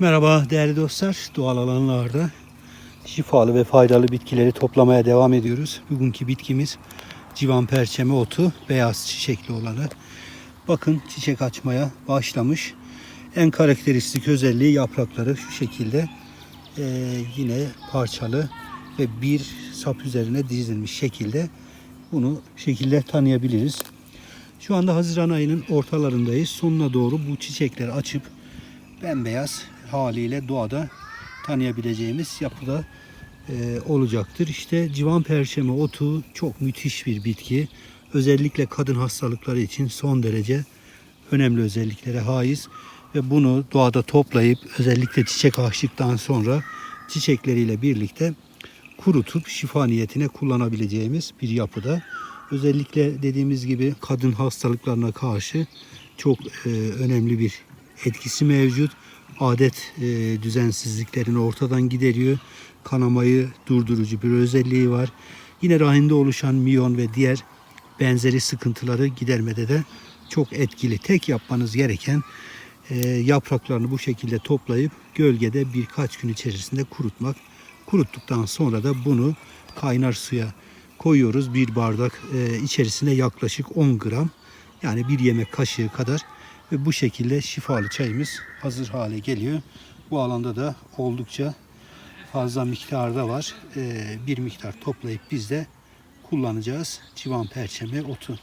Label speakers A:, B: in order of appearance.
A: Merhaba değerli dostlar. Doğal alanlarda şifalı ve faydalı bitkileri toplamaya devam ediyoruz. Bugünkü bitkimiz civan perçeme otu, beyaz çiçekli olanı. Bakın çiçek açmaya başlamış. En karakteristik özelliği yaprakları şu şekilde Ee, yine parçalı ve bir sap üzerine dizilmiş şekilde bunu şekilde tanıyabiliriz. Şu anda Haziran ayının ortalarındayız. Sonuna doğru bu çiçekler açıp bembeyaz haliyle doğada tanıyabileceğimiz yapıda e, olacaktır. İşte civan perçeme otu çok müthiş bir bitki. Özellikle kadın hastalıkları için son derece önemli özelliklere haiz ve bunu doğada toplayıp özellikle çiçek açtıktan sonra çiçekleriyle birlikte kurutup şifa niyetine kullanabileceğimiz bir yapıda. Özellikle dediğimiz gibi kadın hastalıklarına karşı çok e, önemli bir etkisi mevcut. Adet e, düzensizliklerini ortadan gideriyor. Kanamayı durdurucu bir özelliği var. Yine rahimde oluşan miyon ve diğer benzeri sıkıntıları gidermede de çok etkili. Tek yapmanız gereken e, yapraklarını bu şekilde toplayıp gölgede birkaç gün içerisinde kurutmak. Kuruttuktan sonra da bunu kaynar suya koyuyoruz. Bir bardak e, içerisine yaklaşık 10 gram yani bir yemek kaşığı kadar ve bu şekilde şifalı çayımız hazır hale geliyor. Bu alanda da oldukça fazla miktarda var. E, bir miktar toplayıp biz de kullanacağız. Civan perçeme otu.